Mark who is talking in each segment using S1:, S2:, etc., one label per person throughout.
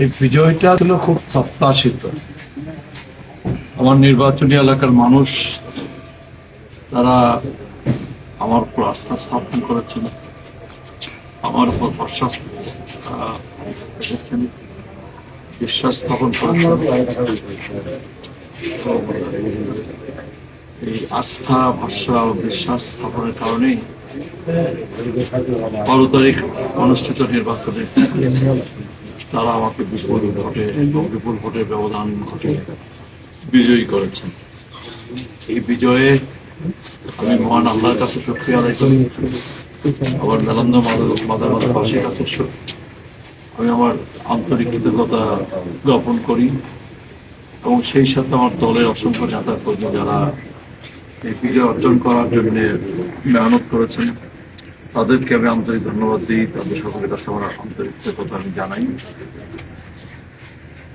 S1: এই বিজয়টা ছিল খুব প্রত্যাশিত আমার নির্বাচনী এলাকার মানুষ, তারা আমার উপর আস্থা স্থাপন করেছেন, আমার উপর ভরসা বিশ্বাস স্থাপন করেছেন। এই আস্থা, ভরসা ও বিশ্বাস স্থাপনের কারণেই বারো তারিখ অনুষ্ঠিত নির্বাচনে তারা আমাকে বিপুল ভোটে বিপুল ভোটের ব্যবধান ঘটে বিজয়ী করেছেন। এই বিজয়ে আমি মহান আল্লাহর কাছে শুক্রিয়া আদায় করি। আবার মেলান্দ মাদার মাদার মাদার পাশের কাছে আমি আমার আন্তরিক কৃতজ্ঞতা জ্ঞাপন করি এবং সেই সাথে আমার দলের অসংখ্য নেতা কর্মী যারা এই বিজয় অর্জন করার জন্য মেহনত করেছেন। তাদেরকে আমি আন্তরিক ধন্যবাদ দিই, তাদের সকলের কাছে আমার আন্তরিক কৃতজ্ঞতা আমি জানাই।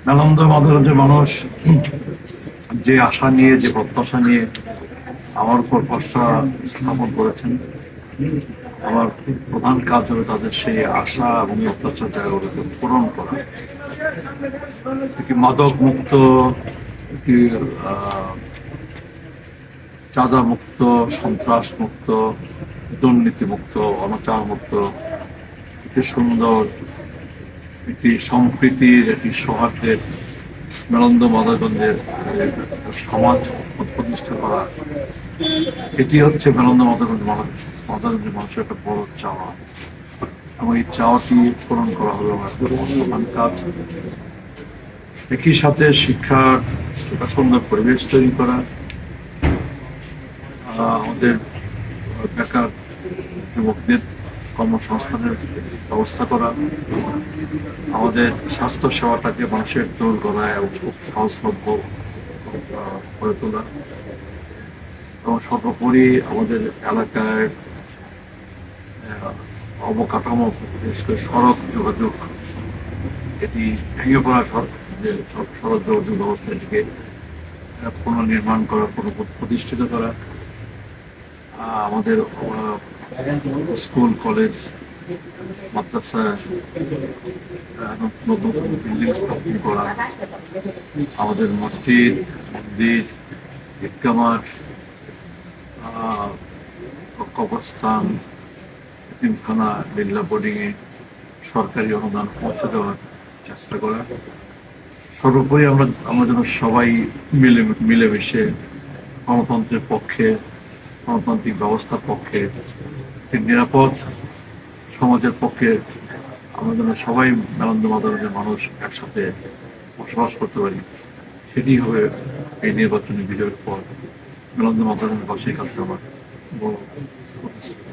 S1: মেলান্দ মাধবগঞ্জের মানুষ, যে আশা নিয়ে, যে প্রত্যাশা নিয়ে আমার উপর ভরসা স্থাপন করেছেন, আমার প্রধান কাজ হবে তাদের সেই আশা এবং প্রত্যাশার জায়গাগুলোকে পূরণ করা। একটি মাদক মুক্ত, একটি চাঁদা মুক্ত, সন্ত্রাস মুক্ত দুর্নীতি মুক্ত অনাচার মুক্ত একটি সুন্দর, একটি সম্প্রীতির, একটি সৌহার্দ্যের মেলন্দ মাদাগঞ্জের সমাজ প্রতিষ্ঠা করা। এটি হচ্ছে মেলন্দ মাদাগঞ্জ মানুষ মানুষের একটা বড় চাওয়া। এবং এই চাওয়াটি পূরণ করা হলো আমার কাজ। একই সাথে শিক্ষার একটা সুন্দর পরিবেশ তৈরি করা। আমাদের বেকার যুবকদের কর্মসংস্থানের ব্যবস্থা করা, আমাদের স্বাস্থ্য সেবাটাকে মানুষের দূর করা এবং খুব সহজলভ্য করে তোলা। এবং সর্বোপরি আমাদের এলাকায় অবকাঠামো, বিশেষ করে সড়ক যোগাযোগ, এটি ভেঙে পড়া সড়ক সড়ক- যোগাযোগ ব্যবস্থা এটিকে পুনর্নির্মাণ করা পুনঃ- প্রতিষ্ঠিত করা আমাদের স্কুল, কলেজ, মাদ্রাসা আমাদের মসজিদ, মন্দির ঈদগা মাঠ কবরস্থান এতিমখানা বিল্লা বোর্ডিংয়ে সরকারি অনুদান পৌঁছে দেওয়ার চেষ্টা করা। সর্বোপরি আমরা আমরা যেন সবাই মিলে, মিলেমিশে গণতন্ত্রের পক্ষে, গণতান্ত্রিক ব্যবস্থার পক্ষে একটি নিরাপদ সমাজের পক্ষে আমরা যেন সবাই মেলান্দ মাদারের মানুষ একসাথে বসবাস করতে পারি, সেটি হবে এই নির্বাচনী বিজয়ের পর। মেলান্দ মাদারের বাসী কাছে আমার বড় প্রতিশ্রুতি।